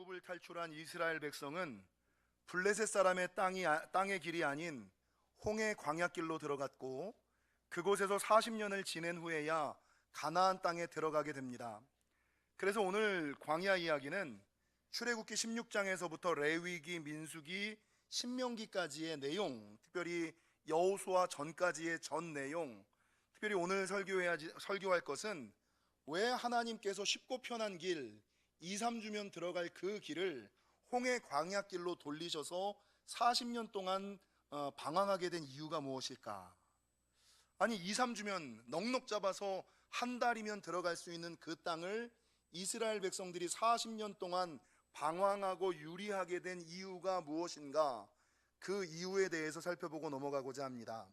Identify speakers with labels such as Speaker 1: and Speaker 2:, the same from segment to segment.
Speaker 1: 애굽을 탈출한 이스라엘 백성은 블레셋 사람의 땅이 아- 땅의 길이 아닌 홍해 광야길로 들어갔고 그곳에서 40년을 지낸 후에야 가나안 땅에 들어가게 됩니다. 그래서 오늘 광야 이야기는 출애굽기 16장에서부터 레위기, 민수기, 신명기까지의 내용, 특별히 여호수아 전까지의 전 내용, 특별히 오늘 설교해야 설교할 것은 왜 하나님께서 쉽고 편한 길 2, 3주면 들어갈 그 길을 홍해 광야길로 돌리셔서 40년 동안 어, 방황하게 된 이유가 무엇일까? 아니 2, 3주면 넉넉 잡아서 한 달이면 들어갈 수 있는 그 땅을 이스라엘 백성들이 40년 동안 방황하고 유리하게 된 이유가 무엇인가? 그 이유에 대해서 살펴보고 넘어가고자 합니다.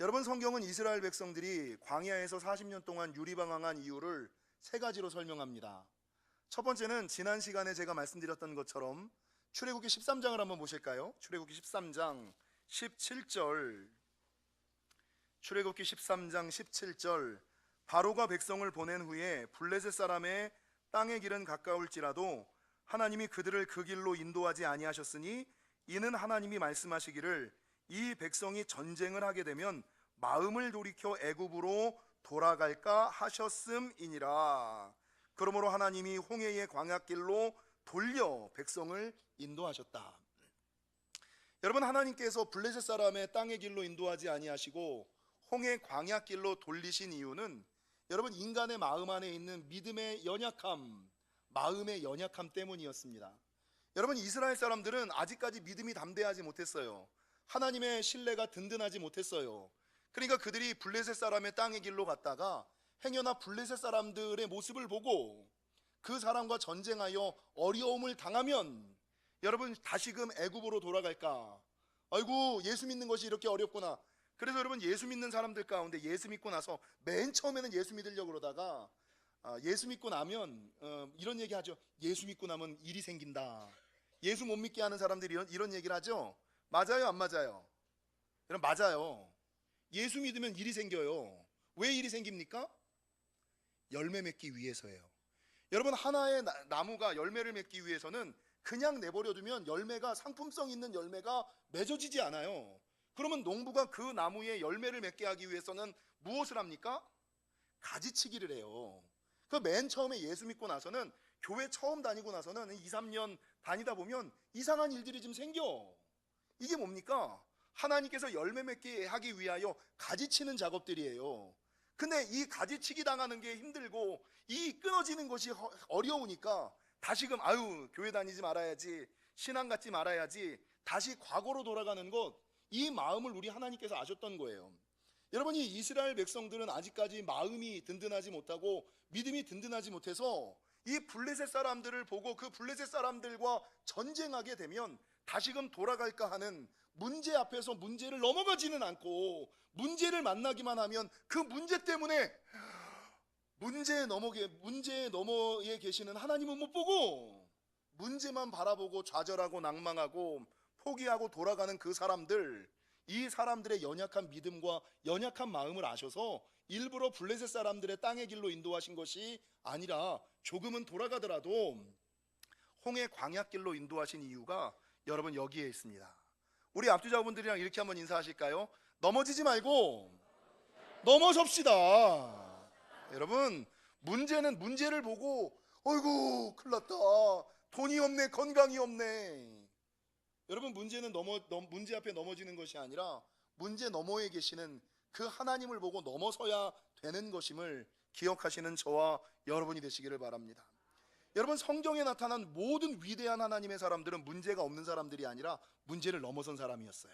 Speaker 1: 여러분 성경은 이스라엘 백성들이 광야에서 40년 동안 유리방황한 이유를 세 가지로 설명합니다. 첫 번째는 지난 시간에 제가 말씀드렸던 것처럼 출애굽기 13장을 한번 보실까요? 출애굽기 13장 17절 출애굽기 13장 17절 바로가 백성을 보낸 후에 블레셋 사람의 땅의 길은 가까울지라도 하나님이 그들을 그 길로 인도하지 아니하셨으니 이는 하나님이 말씀하시기를 이 백성이 전쟁을 하게 되면 마음을 돌이켜 애굽으로 돌아갈까 하셨음이니라. 그러므로 하나님이 홍해의 광야길로 돌려 백성을 인도하셨다. 여러분 하나님께서 블레셋 사람의 땅의 길로 인도하지 아니하시고 홍해 광야길로 돌리신 이유는 여러분 인간의 마음 안에 있는 믿음의 연약함, 마음의 연약함 때문이었습니다. 여러분 이스라엘 사람들은 아직까지 믿음이 담대하지 못했어요. 하나님의 신뢰가 든든하지 못했어요. 그러니까 그들이 블레셋 사람의 땅의 길로 갔다가 행여나 블레셋 사람들의 모습을 보고 그 사람과 전쟁하여 어려움을 당하면 여러분 다시금 애굽으로 돌아갈까? 아이고 예수 믿는 것이 이렇게 어렵구나. 그래서 여러분 예수 믿는 사람들 가운데 예수 믿고 나서 맨 처음에는 예수 믿으려고 그러다가 아, 예수 믿고 나면 어, 이런 얘기 하죠. 예수 믿고 나면 일이 생긴다. 예수 못 믿게 하는 사람들이 이런, 이런 얘기를 하죠. 맞아요, 안 맞아요? 여러분 맞아요. 예수 믿으면 일이 생겨요. 왜 일이 생깁니까? 열매 맺기 위해서예요. 여러분 하나의 나, 나무가 열매를 맺기 위해서는 그냥 내버려두면 열매가 상품성 있는 열매가 맺어지지 않아요. 그러면 농부가 그 나무에 열매를 맺게 하기 위해서는 무엇을 합니까? 가지치기를 해요. 그 맨 처음에 예수 믿고 나서는 교회 처음 다니고 나서는 2, 3년 다니다 보면 이상한 일들이 좀 생겨. 이게 뭡니까? 하나님께서 열매 맺게 하기 위하여 가지치는 작업들이에요. 근데 이 가지치기 당하는 게 힘들고 이 끊어지는 것이 허- 어려우니까 다시금 아유 교회 다니지 말아야지 신앙 갖지 말아야지 다시 과거로 돌아가는 것 이 마음을 우리 하나님께서 아셨던 거예요. 여러분이 이스라엘 백성들은 아직까지 마음이 든든하지 못하고 믿음이 든든하지 못해서 이 블레셋 사람들을 보고 그 블레셋 사람들과 전쟁하게 되면 다시금 돌아갈까 하는 문제 앞에서 문제를 넘어가지는 않고 문제를 만나기만 하면 그 문제 때문에 문제에 넘어게 문제에 넘어에 계시는 하나님은 못 보고 문제만 바라보고 좌절하고 낭망하고 포기하고 돌아가는 그 사람들 이 사람들의 연약한 믿음과 연약한 마음을 아셔서 일부러 블레셋 사람들의 땅의 길로 인도하신 것이 아니라 조금은 돌아가더라도 홍해 광야 길로 인도하신 이유가 여러분 여기에 있습니다. 우리 앞주자분들이랑 이렇게 한번 인사하실까요? 넘어지지 말고 넘어섭시다. 여러분 문제는 문제를 보고 어이구 큰일 났다. 돈이 없네 건강이 없네. 여러분 문제는 넘어 넘- 문제 앞에 넘어지는 것이 아니라 문제 너머에 계시는 그 하나님을 보고 넘어서야 되는 것임을 기억하시는 저와 여러분이 되시기를 바랍니다. 여러분 성경에 나타난 모든 위대한 하나님의 사람들은 문제가 없는 사람들이 아니라 문제를 넘어선 사람이었어요.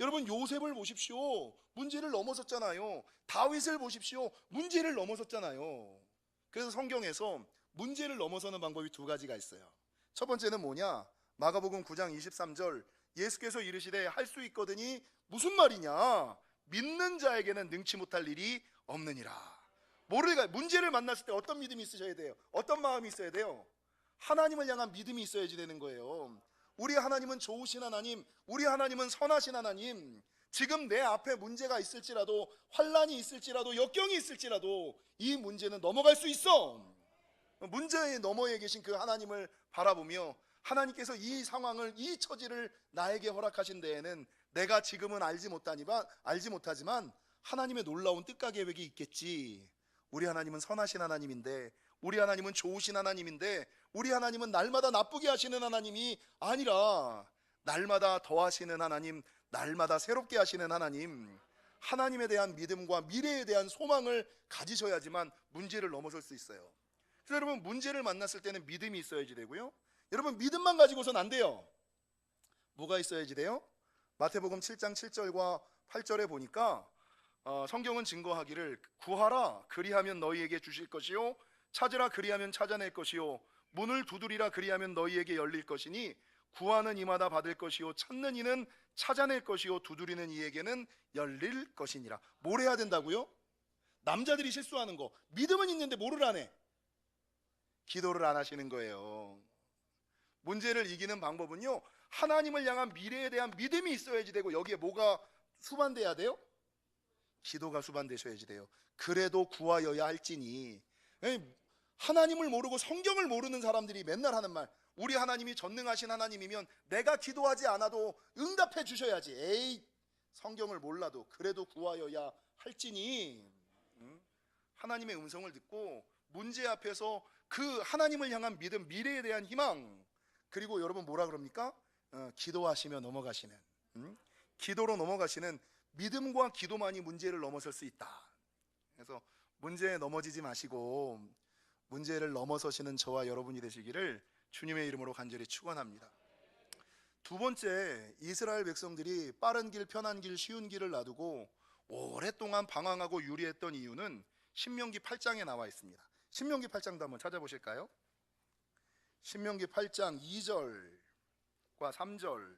Speaker 1: 여러분 요셉을 보십시오. 문제를 넘어섰잖아요. 다윗을 보십시오. 문제를 넘어섰잖아요. 그래서 성경에서 문제를 넘어서는 방법이 두 가지가 있어요. 첫 번째는 뭐냐? 마가복음 9장 23절 예수께서 이르시되 할 수 있거든이 무슨 말이냐? 믿는 자에게는 능치 못할 일이 없느니라. 모르가 문제를 만났을 때 어떤 믿음이 있으셔야 돼요? 어떤 마음이 있어야 돼요? 하나님을 향한 믿음이 있어야지 되는 거예요. 우리 하나님은 좋으신 하나님, 우리 하나님은 선하신 하나님. 지금 내 앞에 문제가 있을지라도 환란이 있을지라도 역경이 있을지라도 이 문제는 넘어갈 수 있어. 문제의 너머에 계신 그 하나님을 바라보며 하나님께서 이 상황을 이 처지를 나에게 허락하신 데에는 내가 지금은 알지 못하니만 알지 못하지만 하나님의 놀라운 뜻과 계획이 있겠지. 우리 하나님은 선하신 하나님인데 우리 하나님은 좋으신 하나님인데 우리 하나님은 날마다 나쁘게 하시는 하나님이 아니라 날마다 더하시는 하나님, 날마다 새롭게 하시는 하나님. 하나님에 대한 믿음과 미래에 대한 소망을 가지셔야지만 문제를 넘어설 수 있어요. 그래서 여러분 문제를 만났을 때는 믿음이 있어야지 되고요. 여러분 믿음만 가지고선 안 돼요. 뭐가 있어야지 돼요? 마태복음 7장 7절과 8절에 보니까 어, 성경은 증거하기를 구하라 그리하면 너희에게 주실 것이요 찾으라 그리하면 찾아낼 것이요 문을 두드리라 그리하면 너희에게 열릴 것이니 구하는 이마다 받을 것이요 찾는 이는 찾아낼 것이요 두드리는 이에게는 열릴 것이니라. 뭘 해야 된다고요? 남자들이 실수하는 거 믿음은 있는데 뭐를 안 해? 기도를 안 하시는 거예요. 문제를 이기는 방법은요. 하나님을 향한 미래에 대한 믿음이 있어야지 되고 여기에 뭐가 수반돼야 돼요? 기도가 수반되셔야지 돼요. 그래도 구하여야 할지니 에, 하나님을 모르고 성경을 모르는 사람들이 맨날 하는 말 우리 하나님이 전능하신 하나님이면 내가 기도하지 않아도 응답해 주셔야지 에이 성경을 몰라도 그래도 구하여야 할지니 응? 하나님의 음성을 듣고 문제 앞에서 그 하나님을 향한 믿음 미래에 대한 희망 그리고 여러분 뭐라 그럽니까? 어, 기도하시며 넘어가시는 응? 기도로 넘어가시는 믿음과 기도만이 문제를 넘어설 수 있다. 그래서 문제에 넘어지지 마시고 문제를 넘어서시는 저와 여러분이 되시기를 주님의 이름으로 간절히 축원합니다. 두 번째 이스라엘 백성들이 빠른 길, 편한 길, 쉬운 길을 놔두고 오랫동안 방황하고 유리했던 이유는 신명기 8장에 나와 있습니다. 신명기 8장도 한번 찾아보실까요? 신명기 8장 2절과 3절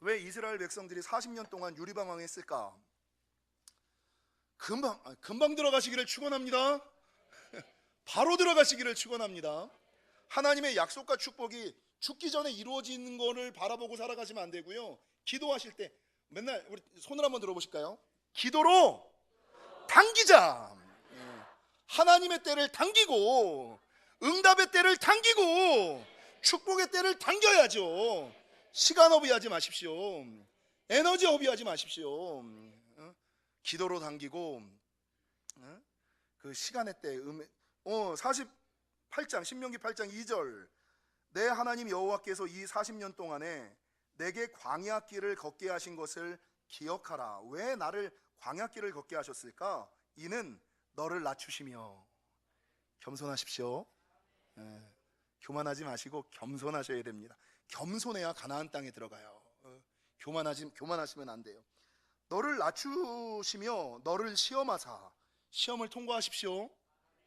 Speaker 1: 왜 이스라엘 백성들이 40년 동안 유리방황했을까? 금방 아, 금방 들어가시기를 축원합니다. 바로 들어가시기를 축원합니다. 하나님의 약속과 축복이 죽기 전에 이루어지는 것을 바라보고 살아가시면 안 되고요. 기도하실 때 맨날 우리 손을 한번 들어보실까요? 기도로 당기자. 예. 하나님의 때를 당기고 응답의 때를 당기고 축복의 때를 당겨야죠. 시간 허비하지 마십시오. 에너지 허비하지 마십시오. 어? 기도로 당기고 어? 그 시간의 때 음, 어, 48장 신명기 8장 2절 내 하나님 여호와께서 이 40년 동안에 내게 광야 길을 걷게 하신 것을 기억하라. 왜 나를 광야 길을 걷게 하셨을까? 이는 너를 낮추시며 겸손하십시오. 예, 교만하지 마시고 겸손하셔야 됩니다. 겸손해야 가나안 땅에 들어가요. 어, 교만하지 교만하시면 안 돼요. 너를 낮추시며 너를 시험하사 시험을 통과하십시오.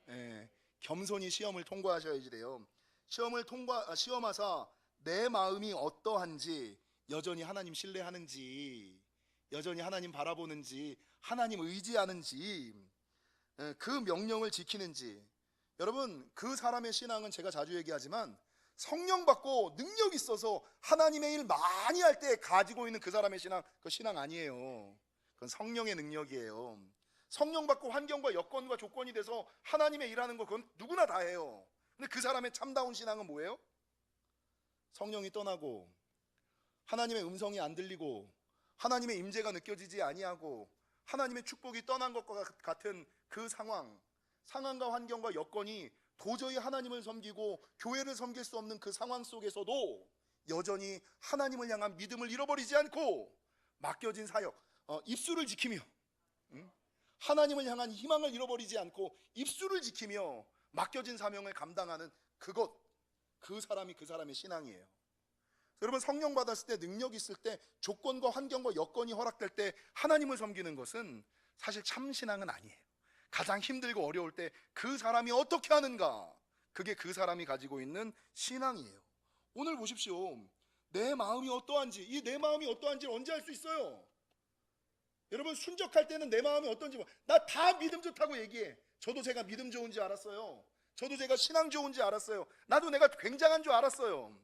Speaker 1: 예, 겸손히 시험을 통과하셔야지 돼요. 시험을 통과 아, 시험하사 내 마음이 어떠한지 여전히 하나님 신뢰하는지 여전히 하나님 바라보는지 하나님 의지하는지 예, 그 명령을 지키는지 여러분 그 사람의 신앙은 제가 자주 얘기하지만 성령 받고 능력 있어서 하나님의 일 많이 할 때 가지고 있는 그 사람의 신앙 그 신앙 아니에요. 그건 성령의 능력이에요. 성령 받고 환경과 여건과 조건이 돼서 하나님의 일하는 거 그건 누구나 다 해요. 근데 그 사람의 참다운 신앙은 뭐예요? 성령이 떠나고 하나님의 음성이 안 들리고 하나님의 임재가 느껴지지 아니하고 하나님의 축복이 떠난 것과 같은 그 상황, 상황과 환경과 여건이 도저히 하나님을 섬기고 교회를 섬길 수 없는 그 상황 속에서도 여전히 하나님을 향한 믿음을 잃어버리지 않고 맡겨진 사역, 어, 입술을 지키며 응? 하나님을 향한 희망을 잃어버리지 않고 입술을 지키며 맡겨진 사명을 감당하는 그것, 그 사람이 그 사람의 신앙이에요. 여러분 성령 받았을 때 능력 있을 때 조건과 환경과 여건이 허락될 때 하나님을 섬기는 것은 사실 참 신앙은 아니에요. 가장 힘들고 어려울 때 그 사람이 어떻게 하는가? 그게 그 사람이 가지고 있는 신앙이에요. 오늘 보십시오. 내 마음이 어떠한지, 이 내 마음이 어떠한지를 언제 알 수 있어요? 여러분 순적할 때는 내 마음이 어떤지 나 다 믿음 좋다고 얘기해. 저도 제가 믿음 좋은지 알았어요. 저도 제가 신앙 좋은지 알았어요. 나도 내가 굉장한 줄 알았어요.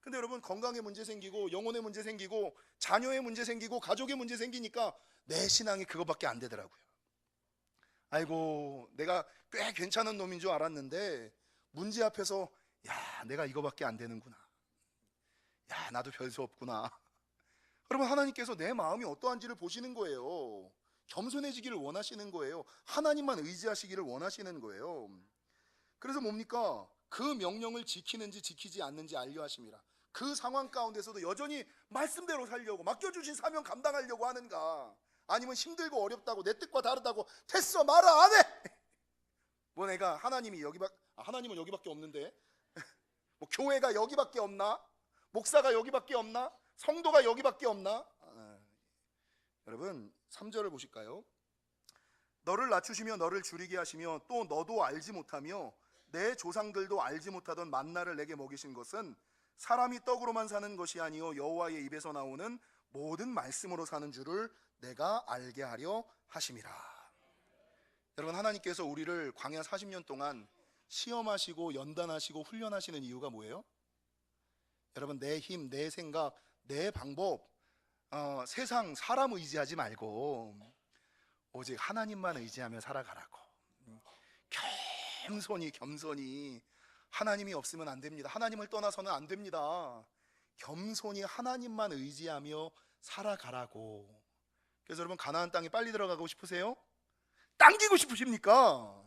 Speaker 1: 근데 여러분 건강에 문제 생기고 영혼에 문제 생기고 자녀의 문제 생기고 가족의 문제 생기니까 내 신앙이 그거밖에 안 되더라고요. 아이고 내가 꽤 괜찮은 놈인 줄 알았는데 문제 앞에서 야 내가 이거밖에 안 되는구나. 야 나도 별수 없구나. 여러분 하나님께서 내 마음이 어떠한지를 보시는 거예요. 겸손해지기를 원하시는 거예요. 하나님만 의지하시기를 원하시는 거예요. 그래서 뭡니까? 그 명령을 지키는지 지키지 않는지 알려 하심이라. 그 상황 가운데서도 여전히 말씀대로 살려고 맡겨주신 사명 감당하려고 하는가? 아니면 힘들고 어렵다고 내 뜻과 다르다고 됐어 말아 안 해. 뭐 내가 하나님이 여기밖 아, 하나님은 여기밖에 없는데 뭐 교회가 여기밖에 없나? 목사가 여기밖에 없나? 성도가 여기밖에 없나? 아, 여러분 3절을 보실까요? 너를 낮추시며 너를 줄이게 하시며 또 너도 알지 못하며 내 조상들도 알지 못하던 만나를 내게 먹이신 것은 사람이 떡으로만 사는 것이 아니요 여호와의 입에서 나오는 모든 말씀으로 사는 줄을 내가 알게 하려 하심이라. 여러분 하나님께서 우리를 광야 40년 동안 시험하시고 연단하시고 훈련하시는 이유가 뭐예요? 여러분 내 힘, 내 생각, 내 방법, 어, 세상 사람 의지하지 말고 오직 하나님만 의지하며 살아가라고. 겸손히 겸손히 하나님이 없으면 안 됩니다. 하나님을 떠나서는 안 됩니다. 겸손히 하나님만 의지하며 살아가라고. 그래서 여러분 가나안 땅에 빨리 들어가고 싶으세요? 당기고 싶으십니까?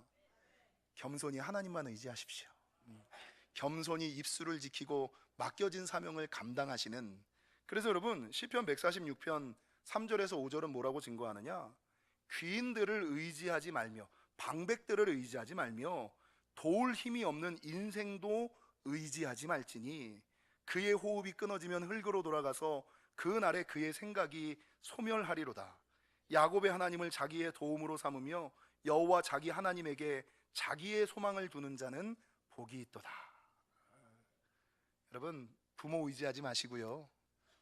Speaker 1: 겸손히 하나님만 의지하십시오. 겸손히 입술을 지키고 맡겨진 사명을 감당하시는 그래서 여러분 시편 146편 3절에서 5절은 뭐라고 증거하느냐? 귀인들을 의지하지 말며 방백들을 의지하지 말며 도울 힘이 없는 인생도 의지하지 말지니 그의 호흡이 끊어지면 흙으로 돌아가서 그 날에 그의 생각이 소멸하리로다. 야곱의 하나님을 자기의 도움으로 삼으며 여호와 자기 하나님에게 자기의 소망을 두는 자는 복이 있도다. 여러분 부모 의지하지 마시고요.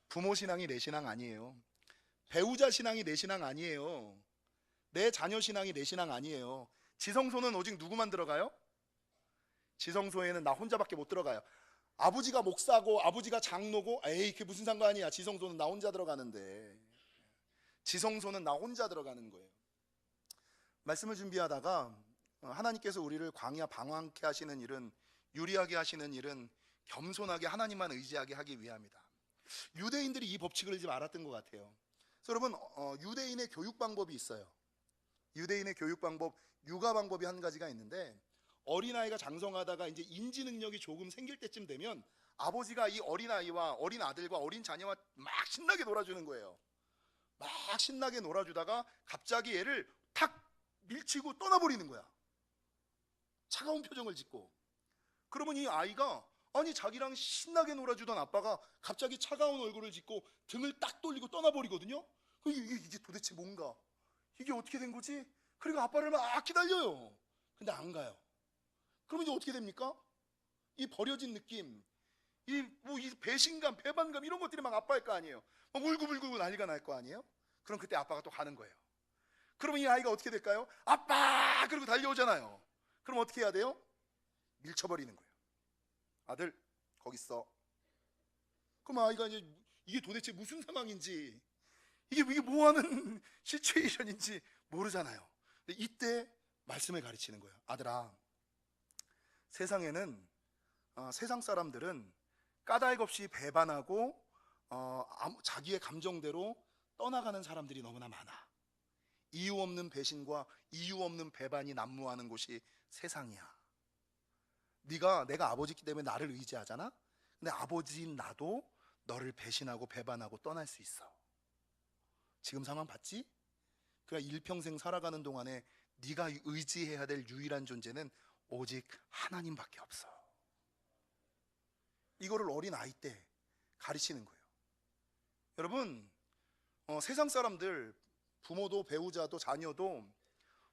Speaker 1: 부모 신앙이 내 신앙 아니에요. 배우자 신앙이 내 신앙 아니에요. 내 자녀 신앙이 내 신앙 아니에요. 지성소는 오직 누구만 들어가요? 지성소에는 나 혼자밖에 못 들어가요. 아버지가 목사고 아버지가 장로고 에이 그게 무슨 상관이야. 지성소는 나 혼자 들어가는데. 지성소는 나 혼자 들어가는 거예요. 말씀을 준비하다가 어, 하나님께서 우리를 광야 방황케 하시는 일은 유리하게 하시는 일은 겸손하게 하나님만 의지하게 하기 위함이다. 유대인들이 이 법칙을 좀 알았던 것 같아요. 여러분 어, 유대인의 교육 방법이 있어요. 유대인의 교육 방법, 육아 방법이 한 가지가 있는데 어린아이가 장성하다가 이제 인지 능력이 조금 생길 때쯤 되면 아버지가 이 어린아이와 어린 아들과 어린 자녀와 막 신나게 놀아주는 거예요. 막 신나게 놀아주다가 갑자기 얘를 탁 밀치고 떠나버리는 거야. 차가운 표정을 짓고. 그러면 이 아이가 아니 자기랑 신나게 놀아주던 아빠가 갑자기 차가운 얼굴을 짓고 등을 딱 돌리고 떠나버리거든요. 이게, 이게, 이게 도대체 뭔가? 이게 어떻게 된 거지? 그리고 아빠를 막 기다려요. 근데 안 가요. 그러면 이제 어떻게 됩니까? 이 버려진 느낌, 이 뭐 이 배신감, 배반감 이런 것들이 막 아빠일 거 아니에요. 막 울고불고 난리가 날 거 아니에요? 그럼 그때 아빠가 또 가는 거예요. 그러면 이 아이가 어떻게 될까요? 아빠! 그리고 달려오잖아요. 그럼 어떻게 해야 돼요? 밀쳐버리는 거예요. 아들, 거기 있어. 그럼 아이가 이제 이게 도대체 무슨 상황인지, 이게, 이게 뭐 하는 시츄에이션인지 모르잖아요. 이때 말씀을 가르치는 거예요. 아들아, 세상에는 어, 세상 사람들은 까닭 없이 배반하고 어, 자기의 감정대로 떠나가는 사람들이 너무나 많아. 이유 없는 배신과 이유 없는 배반이 난무하는 곳이 세상이야. 네가 내가 아버지기 때문에 나를 의지하잖아. 근데 아버지인 나도 너를 배신하고 배반하고 떠날 수 있어. 지금 상황 봤지? 그러니까 일평생 살아가는 동안에 네가 의지해야 될 유일한 존재는 오직 하나님밖에 없어. 이거를 어린 아이 때 가르치는 거예요. 여러분, 어, 세상 사람들, 부모도 배우자도 자녀도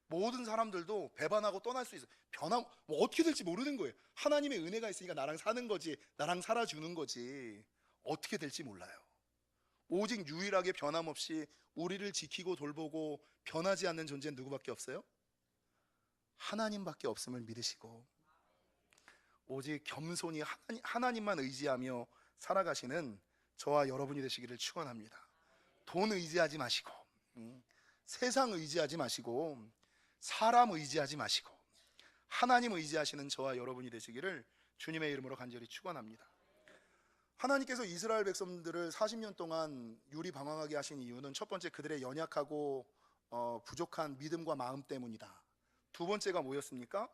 Speaker 1: 모든 사람들도 배반하고 떠날 수 있어. 변함, 뭐 어떻게 될지 모르는 거예요. 하나님의 은혜가 있으니까 나랑 사는 거지, 나랑 살아주는 거지. 어떻게 될지 몰라요. 오직 유일하게 변함없이 우리를 지키고 돌보고 변하지 않는 존재는 누구밖에 없어요? 하나님밖에 없음을 믿으시고 오직 겸손히 하나님, 하나님 만 의지하며 살아가시는 저와 여러분이 되시기를 축원합니다. 돈 의지하지 마시고 음, 세상 의지하지 마시고 사람 의지하지 마시고 하나님 의지하시는 저와 여러분이 되시기를 주님의 이름으로 간절히 축원합니다. 하나님께서 이스라엘 백성들을 40년 동안 유리 방황하게 하신 이유는 첫 번째 그들의 연약하고 어, 부족한 믿음과 마음 때문이다. 두 번째가 뭐였습니까?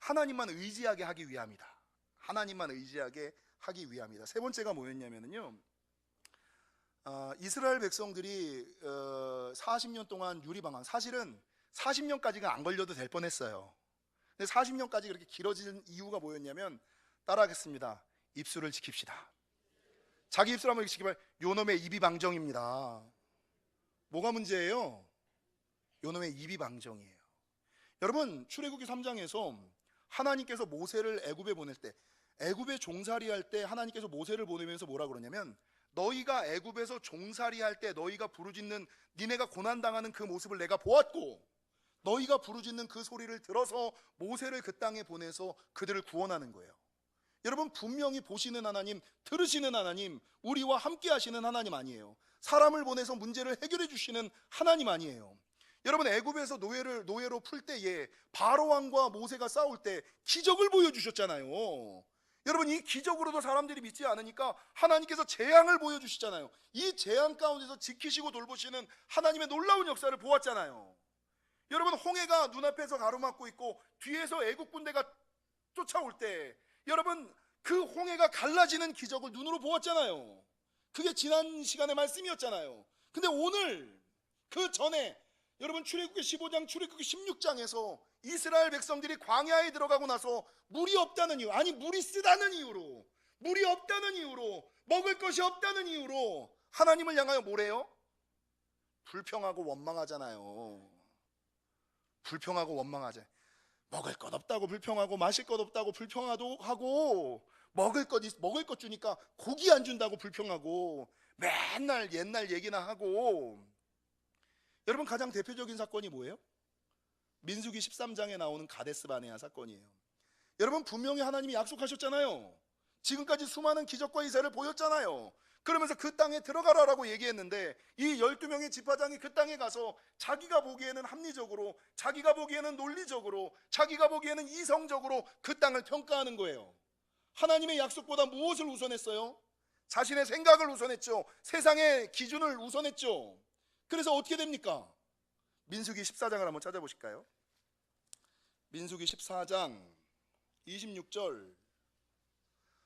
Speaker 1: 하나님만 의지하게 하기 위함이다. 하나님만 의지하게 하기 위함이다. 세 번째가 뭐였냐면요. 어, 이스라엘 백성들이 어, 40년 동안 유리 방황 사실은 40년까지가 안 걸려도 될 뻔했어요. 근데 40년까지 그렇게 길어진 이유가 뭐였냐면 따라하겠습니다. 입술을 지킵시다. 자기 입술 한번 지키면 요놈의 입이 방정입니다. 뭐가 문제예요? 요놈의 입이 방정이에요. 여러분 출애굽기 3장에서 하나님께서 모세를 애굽에 보낼 때 애굽에 종살이할 때 하나님께서 모세를 보내면서 뭐라 그러냐면 너희가 애굽에서 종살이할 때 너희가 부르짖는 니네가 고난 당하는 그 모습을 내가 보았고 너희가 부르짖는 그 소리를 들어서 모세를 그 땅에 보내서 그들을 구원하는 거예요. 여러분 분명히 보시는 하나님, 들으시는 하나님, 우리와 함께 하시는 하나님 아니에요. 사람을 보내서 문제를 해결해 주시는 하나님 아니에요. 여러분 애굽에서 노예를 노예로 풀 때에 바로 왕과 모세가 싸울 때 기적을 보여 주셨잖아요. 여러분 이 기적으로도 사람들이 믿지 않으니까 하나님께서 재앙을 보여 주시잖아요. 이 재앙 가운데서 지키시고 돌보시는 하나님의 놀라운 역사를 보았잖아요. 여러분 홍해가 눈앞에서 가로막고 있고 뒤에서 애국 군대가 쫓아올 때 여러분 그 홍해가 갈라지는 기적을 눈으로 보았잖아요. 그게 지난 시간의 말씀이었잖아요. 근데 오늘 그 전에 여러분 출애굽기 15장 출애굽기 16장에서 이스라엘 백성들이 광야에 들어가고 나서 물이 없다는 이유 아니 물이 쓰다는 이유로 물이 없다는 이유로 먹을 것이 없다는 이유로 하나님을 향하여 뭐래요? 불평하고 원망하잖아요. 불평하고 원망하자. 먹을 것 없다고 불평하고 마실 것 없다고 불평하도 하고 먹을 것 있- 먹을 것 주니까 고기 안 준다고 불평하고 맨날 옛날 얘기나 하고 여러분 가장 대표적인 사건이 뭐예요? 민수기 13장에 나오는 가데스 바네아 사건이에요. 여러분 분명히 하나님이 약속하셨잖아요. 지금까지 수많은 기적과 이사를 보였잖아요. 그러면서 그 땅에 들어가라라고 얘기했는데 이 12명의 지파장이 그 땅에 가서 자기가 보기에는 합리적으로 자기가 보기에는 논리적으로 자기가 보기에는 이성적으로 그 땅을 평가하는 거예요. 하나님의 약속보다 무엇을 우선했어요? 자신의 생각을 우선했죠. 세상의 기준을 우선했죠. 그래서 어떻게 됩니까? 민수기 14장을 한번 찾아보실까요? 민수기 14장 26절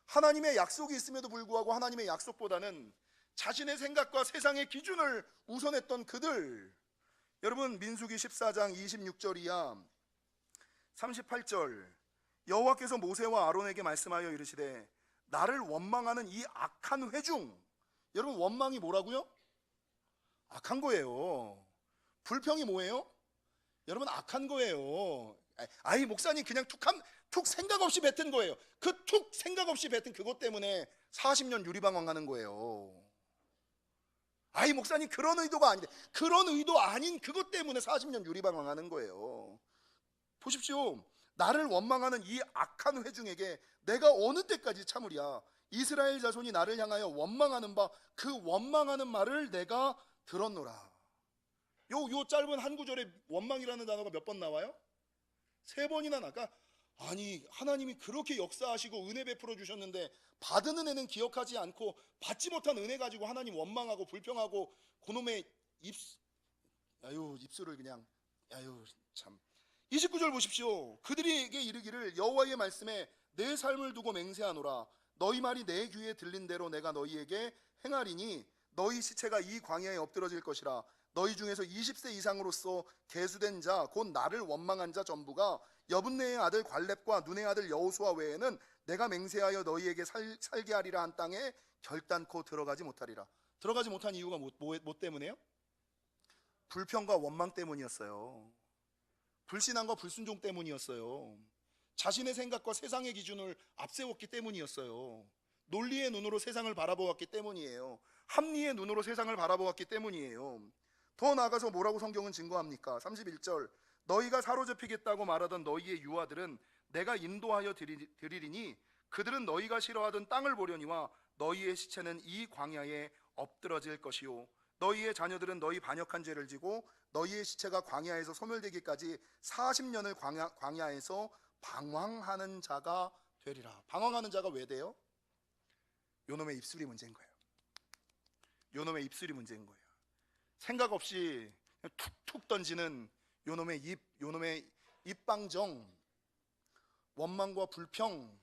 Speaker 1: 하나님의 약속이 있음에도 불구하고 하나님의 약속보다는 자신의 생각과 세상의 기준을 우선했던 그들 여러분 민수기 14장 26절이야 38절 여호와께서 모세와 아론에게 말씀하여 이르시되 나를 원망하는 이 악한 회중 여러분 원망이 뭐라고요? 악한 거예요. 불평이 뭐예요? 여러분 악한 거예요. 아, 아이 목사님 그냥 툭한 툭 생각 없이 뱉은 거예요. 그 툭 생각 없이 뱉은 그것 때문에 40년 유리방황 하는 거예요. 아이 목사님 그런 의도가 아닌데 그런 의도 아닌 그것 때문에 40년 유리방황 하는 거예요. 보십시오. 나를 원망하는 이 악한 회중에게 내가 어느 때까지 참으랴? 이스라엘 자손이 나를 향하여 원망하는 바 그 원망하는 말을 내가 들었노라. 요, 요 짧은 한 구절에 원망이라는 단어가 몇 번 나와요? 세 번이나 나가. 아니, 하나님이 그렇게 역사하시고 은혜 베풀어 주셨는데 받은 은혜는 기억하지 않고 받지 못한 은혜 가지고 하나님 원망하고 불평하고 그놈의 입, 아유, 입술을 그냥, 아유, 참. 29절 보십시오. 그들에게 이르기를 여호와의 말씀에 내 삶을 두고 맹세하노라. 너희 말이 내 귀에 들린 대로 내가 너희에게 행하리니 너희 시체가 이 광야에 엎드러질 것이라. 너희 중에서 20세 이상으로서 계수된 자 곧 나를 원망한 자 전부가 여분네의 아들 관렙과 눈의 아들 여호수아 외에는 내가 맹세하여 너희에게 살, 살게 하리라 한 땅에 결단코 들어가지 못하리라. 들어가지 못한 이유가 뭐, 뭐, 뭐 때문에요? 불평과 원망 때문이었어요. 불신앙과 불순종 때문이었어요. 자신의 생각과 세상의 기준을 앞세웠기 때문이었어요. 논리의 눈으로 세상을 바라보았기 때문이에요. 합리의 눈으로 세상을 바라보았기 때문이에요. 더 나아가서 뭐라고 성경은 증거합니까? 31절 너희가 사로잡히겠다고 말하던 너희의 유아들은 내가 인도하여 드리- 드리리니 그들은 너희가 싫어하던 땅을 보려니와 너희의 시체는 이 광야에 엎드러질 것이요 너희의 자녀들은 너희 반역한 죄를 지고 너희의 시체가 광야에서 소멸되기까지 40년을 광야, 광야에서 방황하는 자가 되리라. 방황하는 자가 왜 돼요? 요놈의 입술이 문제인 거예요. 요놈의 입술이 문제인 거예요. 생각 없이 툭툭 던지는 요놈의 입, 요놈의 입방정, 원망과 불평,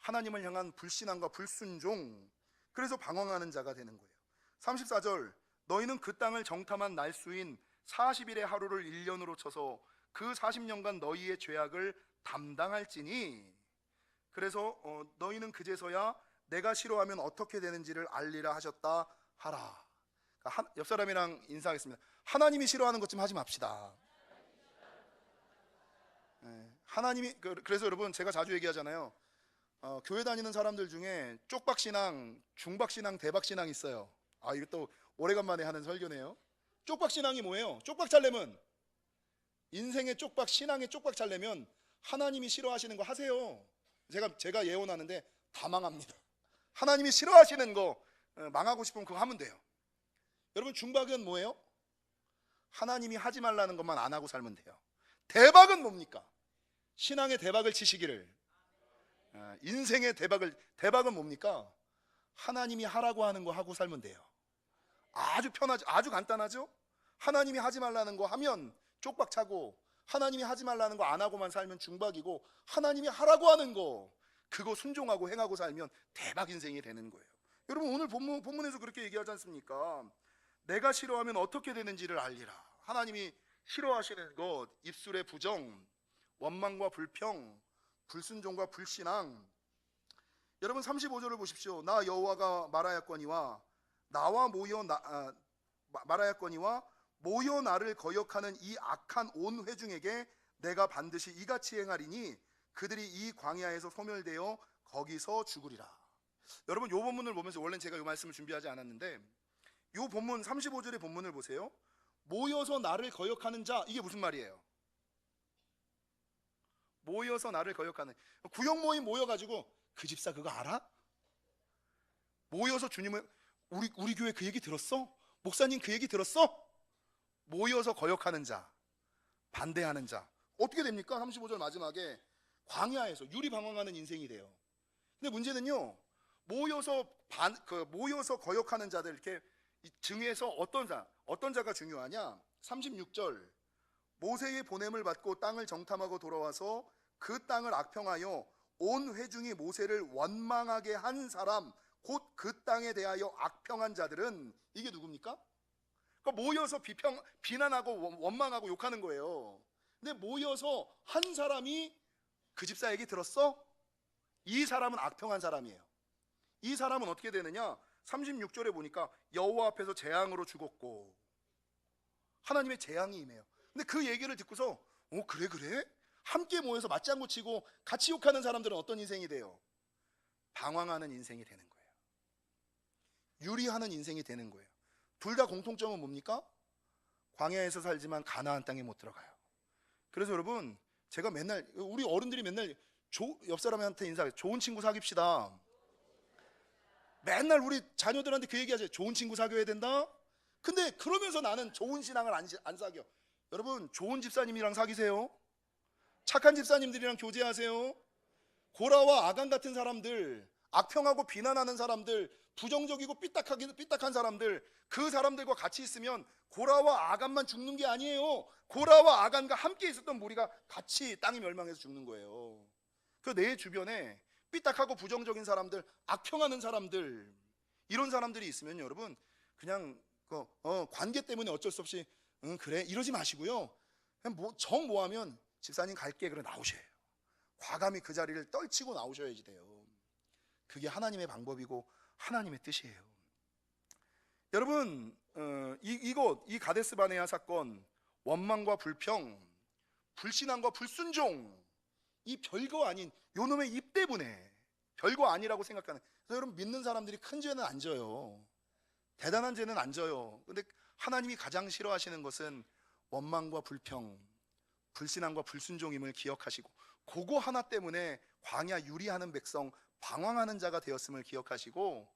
Speaker 1: 하나님을 향한 불신앙과 불순종, 그래서 방황하는 자가 되는 거예요. 34절, 너희는 그 땅을 정탐한 날수인 40일의 하루를 1년으로 쳐서 그 40년간 너희의 죄악을 담당할지니 그래서 어, 너희는 그제서야 내가 싫어하면 어떻게 되는지를 알리라 하셨다 하라. 그러니까 한- 옆 사람이랑 인사하겠습니다. 하나님이 싫어하는 것 좀 하지 맙시다. 예, 하나님이 그- 그래서 여러분 제가 자주 얘기하잖아요. 어, 교회 다니는 사람들 중에 쪽박 신앙, 중박 신앙, 대박 신앙 있어요. 아 이것도 오래간만에 하는 설교네요. 쪽박 신앙이 뭐예요? 쪽박 찰려면 인생의 쪽박 신앙의 쪽박 찰려면 하나님이 싫어하시는 거 하세요. 제가 제가 예언하는데 다 망합니다. 하나님이 싫어하시는 거 어, 망하고 싶으면 그거 하면 돼요. 여러분 중박은 뭐예요? 하나님이 하지 말라는 것만 안 하고 살면 돼요. 대박은 뭡니까? 신앙의 대박을 치시기를 아, 인생의 대박을 대박은 뭡니까? 하나님이 하라고 하는 거 하고 살면 돼요. 아주 편하죠. 아주 간단하죠. 하나님이 하지 말라는 거 하면 쪽박 차고 하나님이 하지 말라는 거 안 하고만 살면 중박이고 하나님이 하라고 하는 거 그거 순종하고 행하고 살면 대박 인생이 되는 거예요. 여러분 오늘 본문, 본문에서 그렇게 얘기하지 않습니까? 내가 싫어하면 어떻게 되는지를 알리라. 하나님이 싫어하시는 것 입술의 부정, 원망과 불평, 불순종과 불신앙. 여러분 35절을 보십시오. 나 여호와가 말하였거니와 나와 모여 나, 아, 마- 말하였거니와 모여 나를 거역하는 이 악한 온 회중에게 내가 반드시 이같이 행하리니 그들이 이 광야에서 소멸되어 거기서 죽으리라. 여러분 요 본문을 보면서 원래 제가 이 말씀을 준비하지 않았는데 요 본문 35절의 본문을 보세요. 모여서 나를 거역하는 자 이게 무슨 말이에요? 모여서 나를 거역하는 구역 모임 모여가지고 그 집사 그거 알아? 모여서 주님을 우리 우리 교회 그 얘기 들었어? 목사님 그 얘기 들었어? 모여서 거역하는 자, 반대하는 자 어떻게 됩니까? 35절 마지막에 광야에서 유리방황하는 인생이 돼요. 근데 문제는요 모여서 반 그 모여서 거역하는 자들 이렇게 이 증에서 어떤 자 어떤 자가 중요하냐? 36절 모세의 보냄을 받고 땅을 정탐하고 돌아와서 그 땅을 악평하여 온 회중이 모세를 원망하게 한 사람 곧 그 땅에 대하여 악평한 자들은 이게 누굽니까? 그러니까 모여서 비평 비난하고 원- 원망하고 욕하는 거예요. 근데 모여서 한 사람이 그 집사 얘기 들었어? 이 사람은 악평한 사람이에요. 이 사람은 어떻게 되느냐? 36절에 보니까 여호와 앞에서 재앙으로 죽었고 하나님의 재앙이 임해요. 근데 그 얘기를 듣고서 어 그래 그래? 함께 모여서 맞장구 치고 같이 욕하는 사람들은 어떤 인생이 돼요? 방황하는 인생이 되는 거예요. 유리하는 인생이 되는 거예요. 둘 다 공통점은 뭡니까? 광야에서 살지만 가나안 땅에 못 들어가요. 그래서 여러분 제가 맨날 우리 어른들이 맨날 조- 옆 사람한테 인사해 좋은 친구 사귀시다. 맨날 우리 자녀들한테 그 얘기하죠. 좋은 친구 사귀어야 된다. 근데 그러면서 나는 좋은 신앙을 안, 시- 안 사겨. 여러분 좋은 집사님이랑 사귀세요. 착한 집사님들이랑 교제하세요. 고라와 아간 같은 사람들, 악평하고 비난하는 사람들, 부정적이고 삐딱하기 삐딱한 사람들, 그 사람들과 같이 있으면 고라와 아간만 죽는 게 아니에요. 고라와 아간과 함께 있었던 무리가 같이 땅이 멸망해서 죽는 거예요. 그 내 주변에 삐딱하고 부정적인 사람들, 악평하는 사람들, 이런 사람들이 있으면 여러분 그냥 그, 어, 관계 때문에 어쩔 수 없이 응 그래 이러지 마시고요. 그냥 뭐, 정 뭐하면 집사님 갈게 그래 나오셔요. 과감히 그 자리를 떨치고 나오셔야지 돼요. 그게 하나님의 방법이고 하나님의 뜻이에요. 여러분 어, 이, 이곳 이 가데스 바네아 사건 원망과 불평, 불신앙과 불순종 이 별거 아닌 요놈의 입 때문에 별거 아니라고 생각하는 그래서 여러분 믿는 사람들이 큰 죄는 안 져요. 대단한 죄는 안 져요. 근데 하나님이 가장 싫어하시는 것은 원망과 불평, 불신앙과 불순종임을 기억하시고 그거 하나 때문에 광야 유리하는 백성 방황하는 자가 되었음을 기억하시고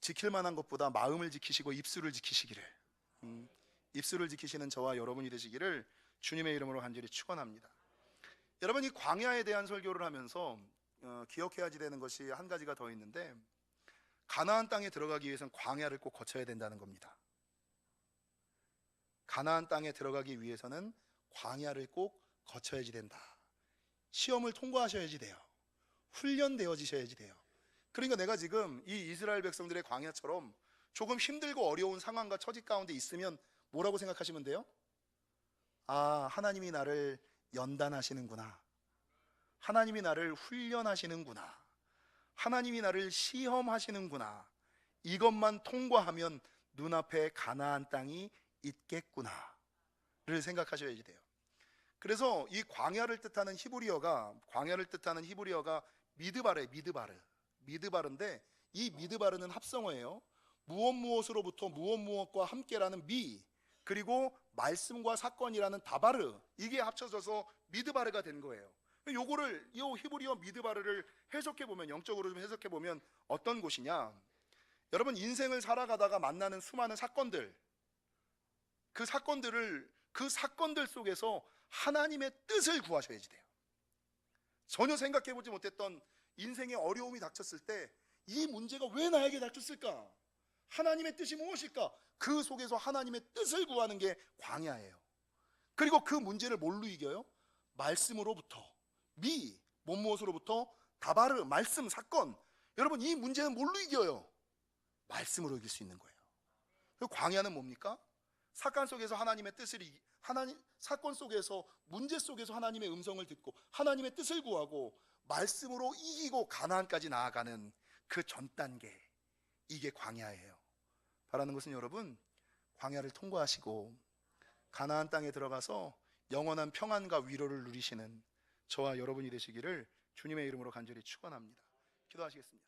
Speaker 1: 지킬 만한 것보다 마음을 지키시고 입술을 지키시기를 음, 입술을 지키시는 저와 여러분이 되시기를 주님의 이름으로 간절히 축원합니다. 여러분 이 광야에 대한 설교를 하면서 어, 기억해야지 되는 것이 한 가지가 더 있는데 가나안 땅에 들어가기 위해서는 광야를 꼭 거쳐야 된다는 겁니다. 가나안 땅에 들어가기 위해서는 광야를 꼭 거쳐야지 된다. 시험을 통과하셔야지 돼요. 훈련되어지셔야지 돼요. 그러니까 내가 지금 이 이스라엘 백성들의 광야처럼 조금 힘들고 어려운 상황과 처지 가운데 있으면 뭐라고 생각하시면 돼요? 아, 하나님이 나를 연단하시는구나. 하나님이 나를 훈련하시는구나. 하나님이 나를 시험하시는구나. 이것만 통과하면 눈앞에 가나안 땅이 있겠구나를 생각하셔야지 돼요. 그래서 이 광야를 뜻하는 히브리어가 광야를 뜻하는 히브리어가 미드바르 미드바르 미드바르인데 이 미드바르는 합성어예요. 무엇 무엇으로부터 무엇 무엇과 함께라는 미 그리고 말씀과 사건이라는 다바르 이게 합쳐져서 미드바르가 된 거예요. 요거를 이 히브리어 미드바르를 해석해 보면 영적으로 좀 해석해 보면 어떤 곳이냐? 여러분 인생을 살아가다가 만나는 수많은 사건들 그 사건들을 그 사건들 속에서 하나님의 뜻을 구하셔야지 돼요. 전혀 생각해 보지 못했던 인생의 어려움이 닥쳤을 때 이 문제가 왜 나에게 닥쳤을까? 하나님의 뜻이 무엇일까? 그 속에서 하나님의 뜻을 구하는 게 광야예요. 그리고 그 문제를 뭘로 이겨요? 말씀으로부터 미, 못 무엇으로부터 다바르, 말씀, 사건. 여러분 이 문제는 뭘로 이겨요? 말씀으로 이길 수 있는 거예요. 그 광야는 뭡니까? 사건 속에서 하나님의 뜻을 이 하나님 사건 속에서 문제 속에서 하나님의 음성을 듣고 하나님의 뜻을 구하고 말씀으로 이기고 가나안까지 나아가는 그 전 단계 이게 광야예요. 바라는 것은 여러분 광야를 통과하시고 가나안 땅에 들어가서 영원한 평안과 위로를 누리시는 저와 여러분이 되시기를 주님의 이름으로 간절히 축원합니다. 기도하시겠습니다.